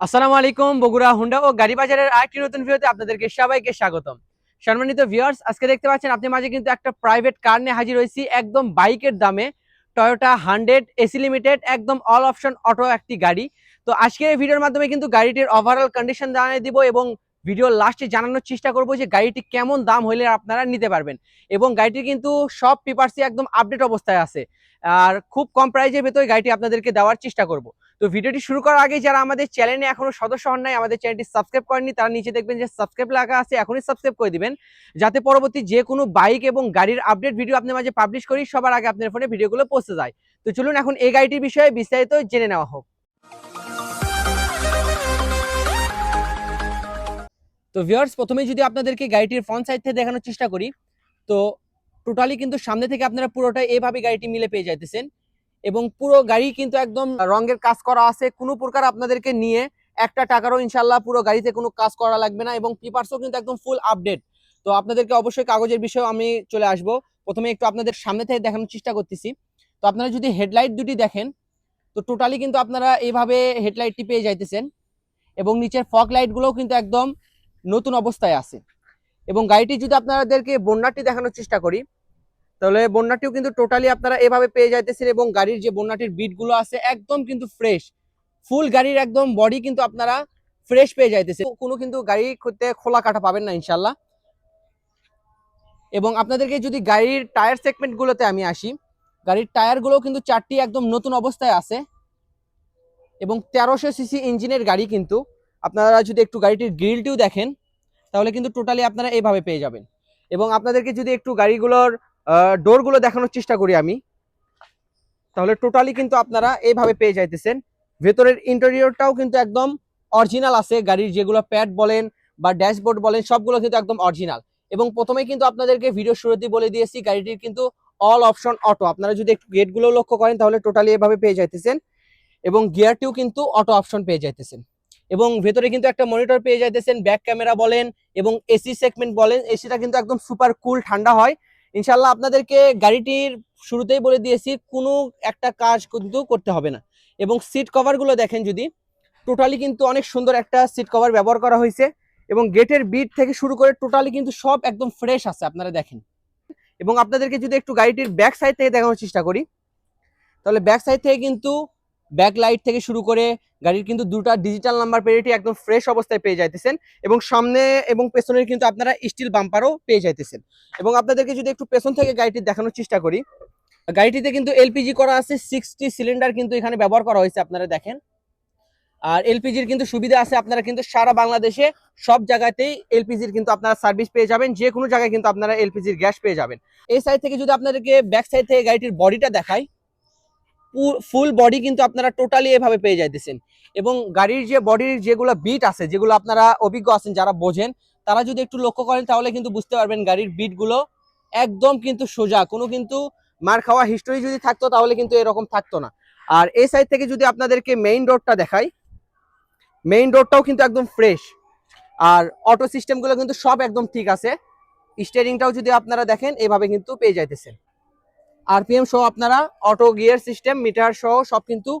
আসসালামু আলাইকুম, বগুড়া, হুন্ডা ও গাড়ি বাজারের আরেকটি নতুন ভিডিওতে আপনাদেরকে সবাইকে স্বাগতম। সম্মানিত ভিউয়ার্স আজকে দেখতে পাচ্ছেন আপনি মাঝে কিন্তু একটা প্রাইভেট কার নিয়ে হাজির হয়েছি, একদম বাইকের দামে। টয়োটা হান্ড্রেড এসি লিমিটেড একদম অল অপশন অটো একটি গাড়ি। তো আজকের এই ভিডিওর মাধ্যমে কিন্তু গাড়িটির ওভারঅল কন্ডিশন জানিয়ে দিব এবং ভিডিওর লাস্টে জানানোর চেষ্টা করব যে গাড়িটি কেমন দাম হলে আপনারা নিতে পারবেন। এবং গাড়িটি কিন্তু সব পেপারসই একদম আপডেট অবস্থায় আছে। আর খুব কম প্রাইজের ভেতরে গাড়িটি আপনাদেরকে দেওয়ার চেষ্টা করব। তো ভিডিওটি শুরু করার আগে যারা আমাদের চ্যানেলে এখনও সদস্য হন নাই, আমাদের চ্যানেলটি সাবস্ক্রাইব করেননি, তারা নিচে দেখবেন যে সাবস্ক্রাইব লাগা আছে, এখনই সাবস্ক্রাইব করে দিবেন। যাতে পরবর্তী যে কোনো বাইক এবং গাড়ির আপডেট ভিডিও আপনার মাঝে পাবলিশ করি, সবার আগে আপনার ফোনে ভিডিওগুলো পৌঁছে যায়। তো চলুন এখন এই গাড়িটির বিষয়ে বিস্তারিত জেনে নেওয়া হোক। তো ভিউয়ার্স প্রথমেই যদি আপনাদেরকে গাড়িটির ফ্রন্ট সাইড থেকে দেখানোর চেষ্টা করি, তো টোটালি কিন্তু সামনে থেকে আপনারা পুরোটাই এভাবে গাড়িটি মিলে পেয়ে যাইতেছেন। এবং পুরো গাড়ি কিন্তু একদম রঙের কাজ করা আছে। কোনো প্রকার আপনাদেরকে নিয়ে একটা টাকারও ইনশাল্লাহ পুরো গাড়িতে কোনো কাজ করা লাগবে না এবং পেপারসও কিন্তু একদম ফুল আপডেট তো আপনাদেরকে অবশ্যই কাগজের বিষয়ে আমি চলে আসব। প্রথমে একটু আপনাদের সামনে থেকে দেখানোর চেষ্টা করতেছি। তো আপনারা যদি হেডলাইট দুটি দেখেন, তো টোটালি কিন্তু আপনারা এইভাবে হেডলাইটটি পেয়ে যাইতেছেন এবং নিচের ফগ লাইটগুলোও কিন্তু একদম নতুন অবস্থায় আছে। এবং গাড়িটি যদি আপনাদেরকে বন্যাটি দেখানোর চেষ্টা করি তাহলে বন্যাটিও কিন্তু টোটালি আপনারা এভাবে পেয়ে যাইতেছেন এবং গাড়ির যে বন্যাটির বিটগুলো আছে একদম কিন্তু ফ্রেশ ফুল গাড়ির একদম বডি কিন্তু আপনারা ফ্রেশ পেয়ে যাইতেছে কোনো কিন্তু গাড়ি করতে খোলা কাটা পাবেন না ইনশাল্লাহ এবং আপনাদেরকে যদি গাড়ির টায়ার সেগমেন্টগুলোতে আমি আসি, গাড়ির টায়ারগুলো কিন্তু চারটি একদম নতুন অবস্থায় আছে। এবং তেরোশো সিসি ইঞ্জিনের গাড়ি কিন্তু আপনারা যদি একটু গাড়িটির গ্রিলটিও দেখেন, তাহলে কিন্তু টোটালি আপনারা এইভাবে পেয়ে যাবেন। এবং আপনাদেরকে যদি একটু গাড়িগুলোর ডোরগুলো দেখানোর চেষ্টা করি আমি। তাহলে টোটালি কিন্তু আপনারা এইভাবে পেয়ে যাইতেছেন। ভেতরের ইন্টেরিয়রটাও কিন্তু একদম অরিজিনাল আছে। গাড়ির যেগুলো প্যাড বলেন বা ড্যাশবোর্ড বলেন, সবগুলো কিন্তু একদম অরিজিনাল। এবং প্রথমে কিন্তু আপনাদেরকে ভিডিও শুরুতেই বলে দিয়েছি, গাড়িটির কিন্তু অল অপশন অটো। আপনারা যদি একটু গেটগুলো লক্ষ্য করেন, তাহলে টোটালি এভাবে পেয়ে যাইতেছেন। এবং গিয়ারটিও কিন্তু অটো অপশন পেয়ে যাইতেছেন। এবং ভেতরে কিন্তু একটা মনিটর পেয়ে যাইতেছেন, ব্যাক ক্যামেরা বলেন এবং এসি সেগমেন্ট বলেন। এসিটা কিন্তু একদম সুপার কুল ঠান্ডা হয়। ইনশাল্লাহ আপনাদেরকে গাড়িটির শুরুতেই বলে দিয়েছি, কোনো একটা কাজ কিন্তু করতে হবে না। এবং সিট কভারগুলো দেখেন যদি টোটালি কিন্তু অনেক সুন্দর একটা সিট কভার ব্যবহার করা হয়েছে এবং গেটের বিট থেকে শুরু করে টোটালি কিন্তু সব একদম ফ্রেশ আছে, আপনারা দেখেন। এবং আপনাদেরকে যদি একটু গাড়িটির ব্যাক সাইড থেকে দেখানোর চেষ্টা করি, তাহলে ব্যাক সাইড থেকে কিন্তু ব্যাক লাইট থেকে শুরু করে গাড়ির কিন্তু দুটা ডিজিটাল নাম্বার পেরিটি একদম ফ্রেশ অবস্থায় পেয়ে যাইতেছেন এবং সামনে এবং পেছনের কিন্তু আপনারা স্টিল বাম্পারও পেয়ে যাইতেছেন। এবং আপনাদেরকে যদি একটু পেছন থেকে গাড়িটি দেখানোর চেষ্টা করি, গাড়িটিতে কিন্তু এলপিজি করা আছে সিক্সটি সিলিন্ডার কিন্তু এখানে ব্যবহার করা হয়েছে, আপনারা দেখেন। আর এলপিজির কিন্তু সুবিধা আছে, আপনারা কিন্তু সারা বাংলাদেশে সব জায়গাতেই এলপিজির কিন্তু আপনারা সার্ভিস পেয়ে যাবেন যে কোনো জায়গায় কিন্তু আপনারা এলপিজির গ্যাস পেয়ে যাবেন। এই সাইড থেকে যদি আপনাদেরকে ব্যাক সাইড থেকে গাড়িটির বডিটা দেখাই ফুল বডি কিন্তু আপনারা টোটালি এভাবে পেয়ে যাইতেছেন। এবং গাড়ির যে বডির যেগুলো বিট আছে, যেগুলো আপনারা অভিজ্ঞ আছেন, যারা বোঝেন, তারা যদি একটু লক্ষ্য করেন, তাহলে কিন্তু বুঝতে পারবেন গাড়ির বিটগুলো একদম কিন্তু সোজা। কোনো কিন্তু মার খাওয়া হিস্টোরি যদি থাকতো, তাহলে কিন্তু এরকম থাকতো না। আর এই সাইড থেকে যদি আপনাদেরকে মেইন রোডটা দেখাই মেইন রোডটাও কিন্তু একদম ফ্রেশ আর অটো সিস্টেমগুলো কিন্তু সব একদম ঠিক আছে। স্টিয়ারিংটাও যদি আপনারা দেখেন, এভাবে কিন্তু পেয়ে যাইতেছেন। আরপিএম সহ আপনারা অটো গিয়ার সিস্টেম মিটার সহ সব কিন্তু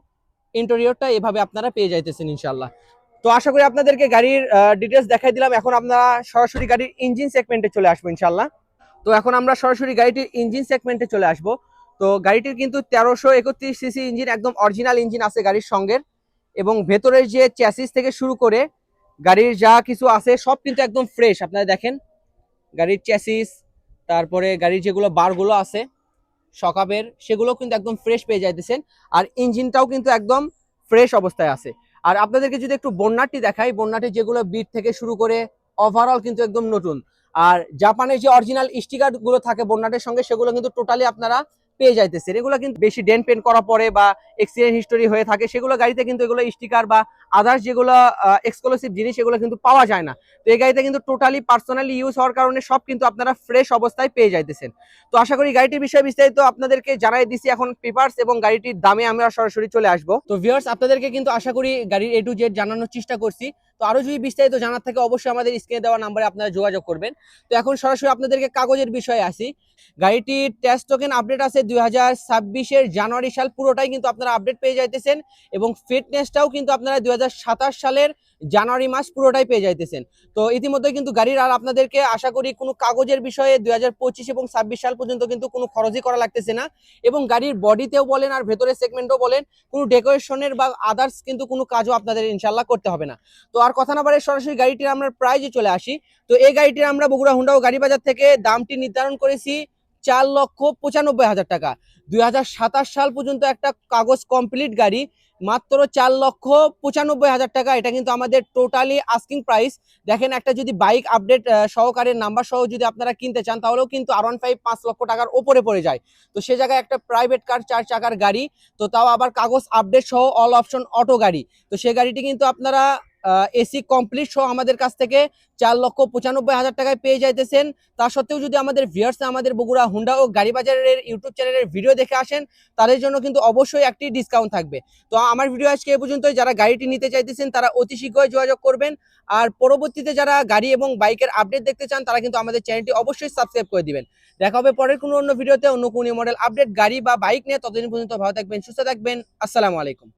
ইন্টেরিয়রটা এভাবে আপনারা পেয়ে যাইতেছেন ইনশাল্লাহ তো আশা করি আপনাদেরকে গাড়ির ডিটেলস দেখাই দিলাম। এখন আপনারা সরাসরি গাড়ির ইঞ্জিন সেগমেন্টে চলে আসব ইনশাল্লাহ তো এখন আমরা সরাসরি গাড়িটির ইঞ্জিন সেগমেন্টে চলে আসব। তো গাড়িটির কিন্তু তেরোশো একত্রিশ সিসি ইঞ্জিন একদম অরিজিনাল ইঞ্জিন আছে গাড়ির সঙ্গে। এবং ভেতরের যে চ্যাসিস থেকে শুরু করে গাড়ির যা কিছু আছে, সব কিন্তু একদম ফ্রেশ আপনারা দেখেন, গাড়ির চ্যাসিস তারপরে গাড়ির যেগুলো বারগুলো আছে সকাপের সেগুলো কিন্তু একদম ফ্রেশ পেয়ে যাইতেছেন। আর ইঞ্জিনটাও কিন্তু একদম ফ্রেশ অবস্থায় আছে। আর আপনাদেরকে যদি একটু বন্যাটি দেখাই, বন্যাটি যেগুলো বিট থেকে শুরু করে ওভারঅল কিন্তু একদম নতুন। আর জাপানের যে অরিজিনাল স্টিকারগুলো থাকে বন্যাটের সঙ্গে, সেগুলো কিন্তু টোটালি আপনারা পেয়ে যাইতেছেন এগুলো কিন্তু বেশি ডেন পেন করা পরে বা এক্সিডেন্ট হিস্টোরি হয়ে থাকে, সেগুলো গাড়িতে কিন্তু এগুলো স্টিকার বা আদার্স যেগুলো এক্সক্লুসিভ জিনিস এগুলো কিন্তু পাওয়া যায় না। তো এই গাড়িতে কিন্তু টোটালি পার্সোনালি ইউজ হওয়ার কারণে সব কিন্তু আপনারা ফ্রেশ অবস্থায় পেয়ে যাইতেছেন। তো আশা করি গাড়িটির বিষয়ে বিস্তারিত আপনাদেরকে জানাই দিছি এখন পেপারস এবং গাড়িটির দামে আমরা সরাসরি চলে আসব। তো ভিউয়ার্স আপনাদেরকে কিন্তু আশা করি গাড়ির এ টু জেড জানানোর চেষ্টা করছি। তো আরও যদি বিস্তারিত জানার থাকে, অবশ্যই আমাদের স্ক্রিনে দেওয়া নাম্বারে আপনারা যোগাযোগ করবেন। তো এখন সরাসরি আপনাদেরকে কাগজের বিষয়ে আসি। গাড়িটির টেস্ট টোকেন আপডেট আছে দুই হাজার ছাব্বিশের জানুয়ারি সাল, পুরোটাই কিন্তু আপনারা আপডেট পেয়ে যাইতেছেন এবং ফিটনেসটাও কিন্তু আপনারা দুই সালের জানুয়ারি মাস পুরোটাই পেয়ে যাইতেছেন। তো ইতিমধ্যে কিন্তু গাড়ির আর আপনাদেরকে আশা করি কোনো কাগজের বিষয়ে দুই হাজার পঁচিশ এবং ছাব্বিশ সাল পর্যন্ত কিন্তু কোনো খরচই করা লাগতেছে না। এবং গাড়ির বডিতেও বলেন আর ভেতরের সেগমেন্টও বলেন, কোনো ডেকোরেশনের বা আদার্স কিন্তু কোনো কাজও আপনাদের ইনশাল্লাহ করতে হবে না। তো আর কথা না বাড়ে সরাসরি গাড়িটির আমরা প্রাইজে চলে আসি। তো এই গাড়িটির আমরা বগুড়া হুন্ডা ও গাড়ি বাজার থেকে দামটি নির্ধারণ করেছি চার লক্ষ পঁচানব্বই হাজার টাকা। দুই হাজার সাতাশ সাল পর্যন্ত একটা কাগজ কমপ্লিট গাড়ি, মাত্র চার লক্ষ পঁচানব্বই হাজার টাকা। এটা কিন্তু আমাদের টোটালি আস্কিং প্রাইস দেখেন একটা যদি বাইক আপডেট সহকারে নাম্বার সহ যদি আপনারা কিনতে চান, তাহলেও কিন্তু আর ওয়ান ফাইভ পাঁচ লক্ষ টাকার ওপরে পড়ে যায়। তো সে জায়গায় একটা প্রাইভেট কার চার চাকার গাড়ি, তো তাও আবার কাগজ আপডেট সহ অল অপশন অটো গাড়ি। তো সেই গাড়িটি কিন্তু আপনারা এসি কমপ্লিট সহ আমাদের কাছ থেকে চার লক্ষ পঁচানব্বই হাজার টাকায় পেয়ে যাইতেছেন। তা সত্ত্বেও যদি আমাদের ভিউয়ার্স আমাদের বগুড়া, হুন্ডা ও গাড়ি বাজারের ইউটিউব চ্যানেলের ভিডিও দেখে আসেন, তাদের জন্য কিন্তু অবশ্যই একটি ডিসকাউন্ট থাকবে। তো আমার ভিডিও আজকে এ পর্যন্তই। যারা গাড়িটি নিতে চাইতেছেন, তারা অতি শীঘ্রই যোগাযোগ করবেন। আর পরবর্তীতে যারা গাড়ি এবং বাইকের আপডেট দেখতে চান, তারা কিন্তু আমাদের চ্যানেলটি অবশ্যই সাবস্ক্রাইব করে দিবেন। দেখা হবে পরের কোনো অন্য ভিডিওতে অন্য কোনো মডেল আপডেট গাড়ি বা বাইক নিয়ে। ততদিন পর্যন্ত ভালো থাকবেন, সুস্থ থাকবেন। আসসালামু আলাইকুম।